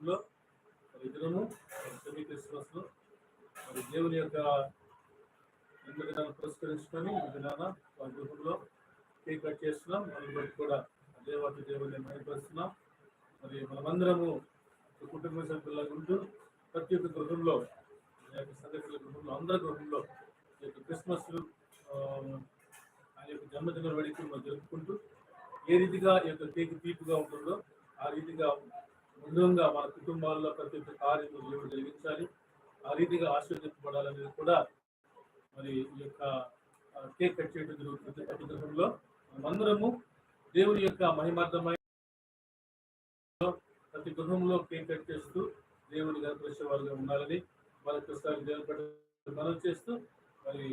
లో మరి ఇద్దరము సెమీ క్రిస్మస్లో మరి దేవుని యొక్క జన్మదినాన్ని పురస్కరించుకొని ఈ వారి గృహంలో కేక్ కట్ చేస్తున్నాం. మరి బట్టి కూడా దేవాటి దేవుని మయపరుస్తున్నాం మరి మనమందరము ఒక కుటుంబ సభ్యుల ఉంటూ ప్రతి ఒక్క గృహంలో ఈ యొక్క గృహంలో అందరి గృహంలో ఈ యొక్క క్రిస్మస్ ఆ, ఆయన యొక్క జన్మదిన వేడుకలు మనం జరుపుకుంటూ ఏ రీతిగా ఈ యొక్క కేక్ తీపుగా ఉంటుందో ఆ రీతిగా ముందుగా మన కుటుంబాల్లో ప్రతి ఒక్క కార్యము దేవుడు జరిగించాలి. ఆ రీతిగా ఆశీర్వదించబడాలనేది కూడా మరి ఈ యొక్క కేక్ కట్ చేయడం జరుగుతుంది. ప్రతి గృహంలో మనమందరము దేవుని యొక్క మహిమార్థమైన ప్రతి గృహంలో కేక్ కట్ చేస్తూ దేవుని గణపరిచే వారుగా ఉండాలని వాళ్ళ ప్రస్తుతానికి దేవుని మనం చేస్తూ మరి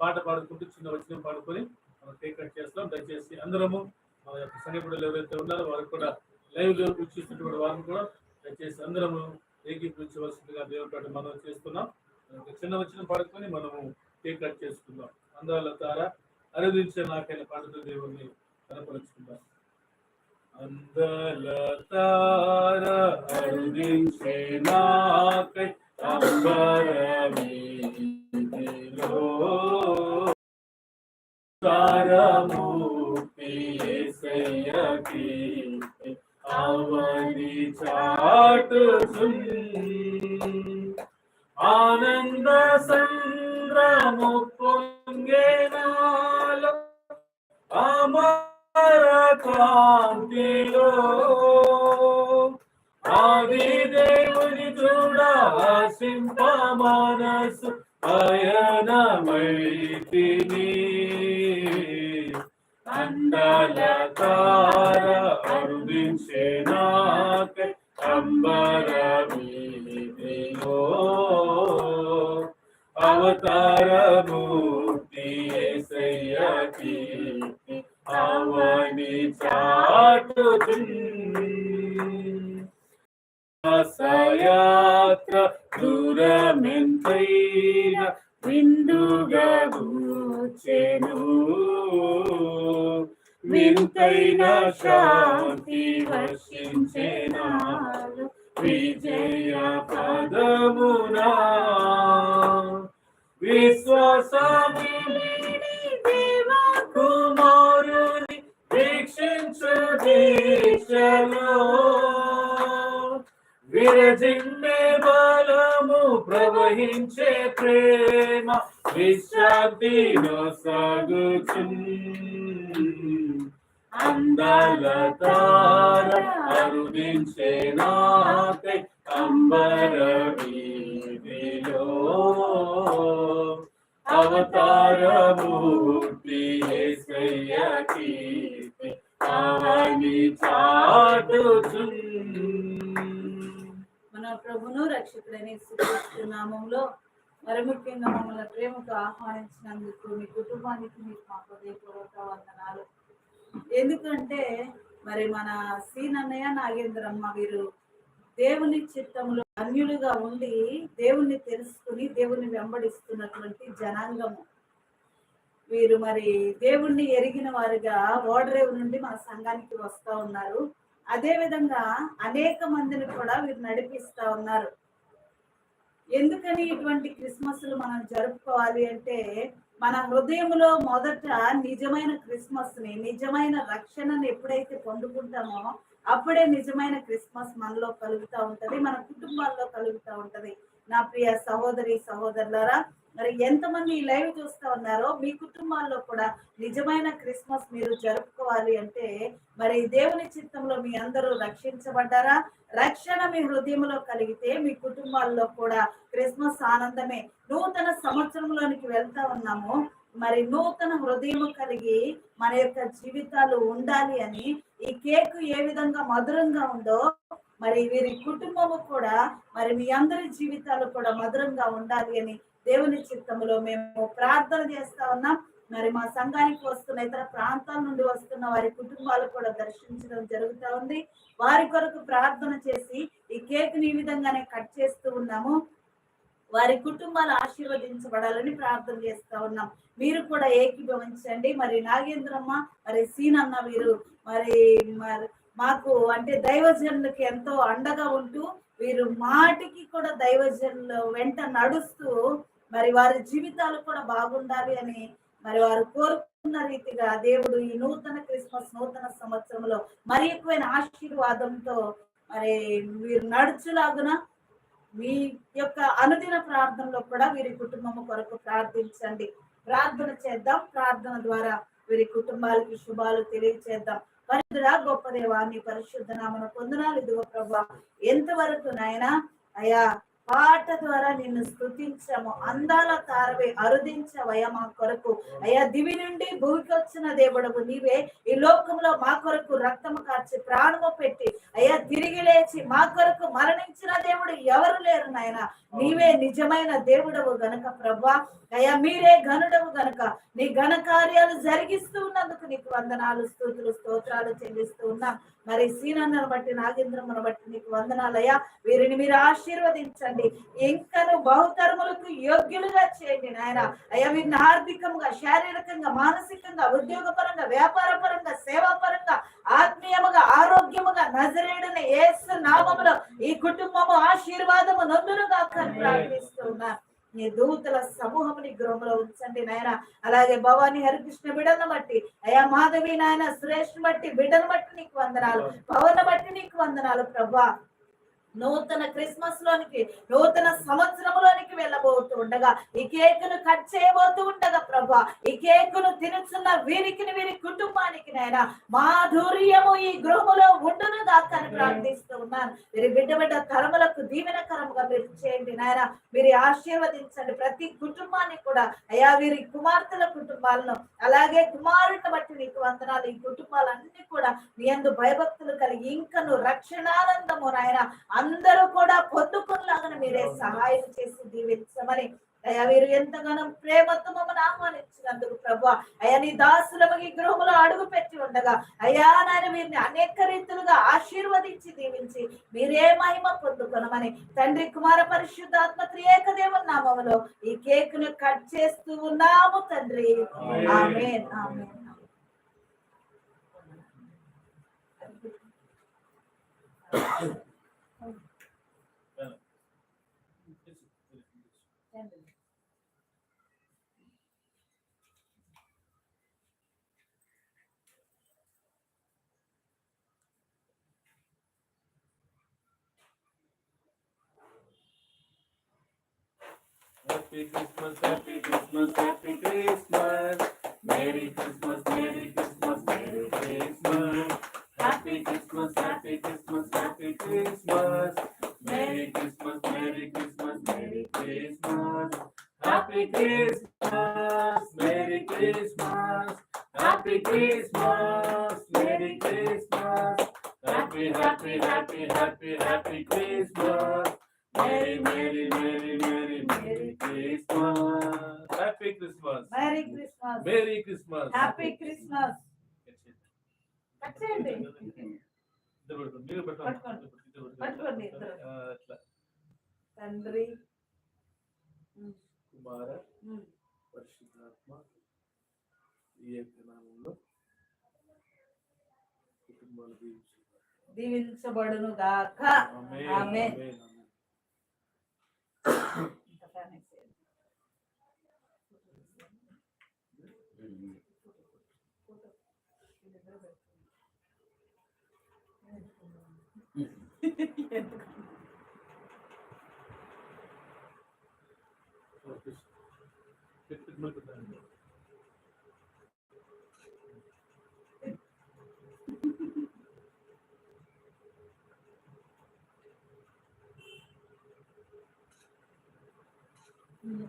పాట పాడుకుంటూ చిన్న వచ్చిన పాడుకొని మనం కేక్ కట్ చేస్తాం. దయచేసి అందరము మన యొక్క సంఘపడులు ఎవరైతే ఉన్నారో వారికి కూడా లైవ్లో వీక్షిస్తున్నటువంటి వారిని కూడా దయచేసి అందరము ఏకీకరించవలసిందిగా దేవుడి మనం చేస్తున్నాం. ఒక చిన్న వచ్చిన పాడుకొని మనము కేక్ కట్ చేసుకుందాం. అందాల తార అరుదించే నాకైన పాటతో దేవుణ్ణి కనపరుచుకుందాం. అందల తార అరుదించే నాకై అంబరమీదిలో తారమూర్తి కాంతిలో ఆది దేవుని చూడ సింప మనసు అయనమైతిని అండల తార అరుదించే నాకై అంబర వీధిలో కూచెను వింతైన శాంతి వర్షించేనాలు విజయ పదమునా. విశ్వాసమి కుమారుని వీక్షించు దీక్షలో విరజిండే బలము ప్రవహించే ప్రేమ విశ్రాంతిలో సాగుచున్ అందాల తార అరుదించే నాకై అంబర వీధిలో అవతారమూర్తి ఎందుకంటే మరి మన సీనన్నయ్య నాగేంద్రమ్మ వీరు దేవుని చిత్తంలో అన్యులుగా ఉండి దేవుణ్ణి తెలుసుకుని దేవుణ్ణి వెంబడిస్తున్నటువంటి జనాంగము. వీరు మరి దేవుణ్ణి ఎరిగిన వారుగా ఓడరేవు నుండి మన సంఘానికి వస్తూ ఉన్నారు. అదే విధంగా అనేక మందిని కూడా వీరు నడిపిస్తూ ఉన్నారు. ఎందుకని ఇటువంటి క్రిస్మస్లు మనం జరుపుకోవాలి అంటే మన హృదయంలో మొదట నిజమైన క్రిస్మస్ని నిజమైన రక్షణను ఎప్పుడైతే పొందుకుంటామో అప్పుడే నిజమైన క్రిస్మస్ మనలో కలుగుతూ ఉంటది మన కుటుంబాల్లో కలుగుతూ ఉంటది. నా ప్రియ సహోదరి సహోదరులారా మరి ఎంతమంది ఈ లైవ్ చూస్తా ఉన్నారో మీ కుటుంబాల్లో కూడా నిజమైన క్రిస్మస్ మీరు జరుపుకోవాలి అంటే మరి దేవుని చిత్తంలో మీ అందరూ రక్షించబడ్డారా? రక్షణ మీ హృదయంలో కలిగితే మీ కుటుంబాల్లో కూడా క్రిస్మస్ ఆనందమే. నూతన సంవత్సరంలోనికి వెళ్తా ఉన్నాము. మరి నూతన హృదయం కలిగి మన యొక్క జీవితాలు ఉండాలి అని ఈ కేక్ ఏ విధంగా మధురంగా ఉందో మరి వీరి కుటుంబము కూడా మరి మీ అందరి జీవితాలు కూడా మధురంగా ఉండాలి అని దేవుని చిత్తములో మేము ప్రార్థన చేస్తా ఉన్నాం. మరి మా సంఘానికి వస్తున్న ఇతర ప్రాంతాల నుండి వస్తున్న వారి కుటుంబాలు కూడా దర్శించడం జరుగుతూ ఉంది. వారి కొరకు ప్రార్థన చేసి ఈ కేక్ని ఈ విధంగానే కట్ చేస్తూ ఉన్నాము. వారి కుటుంబాలు ఆశీర్వదించబడాలని ప్రార్థన చేస్తా ఉన్నాం. మీరు కూడా ఏకీభవించండి. మరి నాగేంద్రమ్మ మరి సీనన్న వీరు మరి మరి మాకు అంటే దైవజనులకి ఎంతో అండగా ఉంటూ వీరు మాటికి కూడా దైవజనుల వెంట నడుస్తూ మరి వారి జీవితాలు కూడా బాగుండాలి అని మరి వారు కోరుకున్న రీతిగా దేవుడు ఈ నూతన క్రిస్మస్ నూతన సంవత్సరంలో మరి ఎక్కువైన ఆశీర్వాదంతో మరి వీరు నడుచులాగున మీ యొక్క అనుదిన ప్రార్థనలో కూడా వీరి కుటుంబం కొరకు ప్రార్థించండి. ప్రార్థన చేద్దాం. ప్రార్థన ద్వారా వీరి కుటుంబాలకి శుభాలు తెలియచేద్దాం. పరిధురా గొప్ప దేవాన్ని పరిశుద్ధ నామను పొందనాలు ఇదిగో ప్రభా. ఎంతవరకు నాయన అయా పాట ద్వారా నిన్ను స్థుతించము. అందాల తారవే అరుదించవయ్యా మా కొరకు. అయ్యా దివి నుండి భూమికి వచ్చిన దేవుడవు నీవే. ఈ లోకంలో మా కొరకు రక్తము కార్చి ప్రాణము పెట్టి. అయ్యా తిరిగి లేచి మా కొరకు మరణించిన దేవుడు ఎవరు లేరు నాయన. నీవే నిజమైన దేవుడవు గనక ప్రభా అయ్యా మీరే ఘనుడవు గనక. నీ ఘన కార్యాలు జరిగిస్తూ ఉన్నందుకు నీకు వందనాలు స్తోతులు స్తోత్రాలు చెల్లిస్తూ ఉన్నాం. మరి సీనన్నను బట్టి నాగేంద్రమ్మను బట్టి నీకు వందనాలయ్యా వీరిని మీరు ఆశీర్వదించండి. ఇంకను బహుతరములకు యోగ్యులుగా చేయండి నాయన. అయ్యా వీరిని ఆర్థికంగా శారీరకంగా మానసికంగా ఉద్యోగపరంగా వ్యాపార పరంగా సేవా పరంగా ఆత్మీయముగా ఆరోగ్యముగా నజరేడుని ఏసు నామములో ఈ కుటుంబము ఆశీర్వాదము నొందునుగా ప్రార్థిస్తున్నాను నీ దూతల సమూహముని గృహంలో ఉంచండి నాయన. అలాగే భవాని హరికృష్ణ బిడ్డను బట్టి అయా మాధవి నాయన సురేష్ బట్టి బిడ్డను బట్టి నీకు వందనాలు. పవన్ బట్టి నీకు వందనాలు ప్రభా. నూతన క్రిస్మస్ లోనికి నూతన సంవత్సరంలోనికి వెళ్ళబోతూ ఉండగా ఈ కేకును కట్ చేయబోతూ ఉండగా ప్రభా ఈ కేకును తినుచున్న వీరికి వీరి కుటుంబానికి నాయన మాధుర్యము ఈ గృహములో ఉండును దాకా ప్రార్థిస్తూ ఉన్నాను. వీరి బిడ్డ బిడ్డ తరములకు దీవెనకరముగా మీరు చేయండి నాయన. మీరు ఆశీర్వదించండి ప్రతి కుటుంబాన్ని కూడా. అయా వీరి కుమార్తెల కుటుంబాలను అలాగే కుమారుని బట్టి నీకు వందనాలు. ఈ కుటుంబాలన్నీ కూడా నీ అందు భయభక్తులు కలిగి ఇంకను రక్షణానందము నాయన. అందరూ కూడా పొందుకునేలాగా మీరే సహాయం చేసి దీవించమని. అయ్యా వీరు ఎంతగానో ప్రేమతో మమ్మల్ని ఆహ్వానించినందుకు ప్రభు అయ్యా నీ దాసులము ఈ గృహములో అడుగు పెట్టి ఉండగా. అయ్యా నాయన వీరిని అనేక రీతులుగా ఆశీర్వదించి దీవించి మీరే మహిమ పొందుకొనమని. తండ్రి కుమార పరిశుద్ధాత్మ త్రియేక దేవుని నామములో ఈ కేక్ను కట్ చేస్తూ ఉన్నాము తండ్రి. Happy Christmas, Happy Christmas, Happy Christmas. Merry Christmas. Happy, happy, happy, happy, happy Christmas. Merry, merry, merry, merry, merry Christmas. Happy Christmas. Merry Christmas. పట్టుకోండి ఇద్దరు. ఆ, అట్లా తండ్రి కుమార. పరిశుద్ధాత్మ ఈ యొక్క నామంలో కుటుంబాలు దీవించుగాక. దీవించబడును గాక ఆమేన్, ఆమేన్. Belum,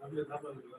அப்படியே சாப்பாடு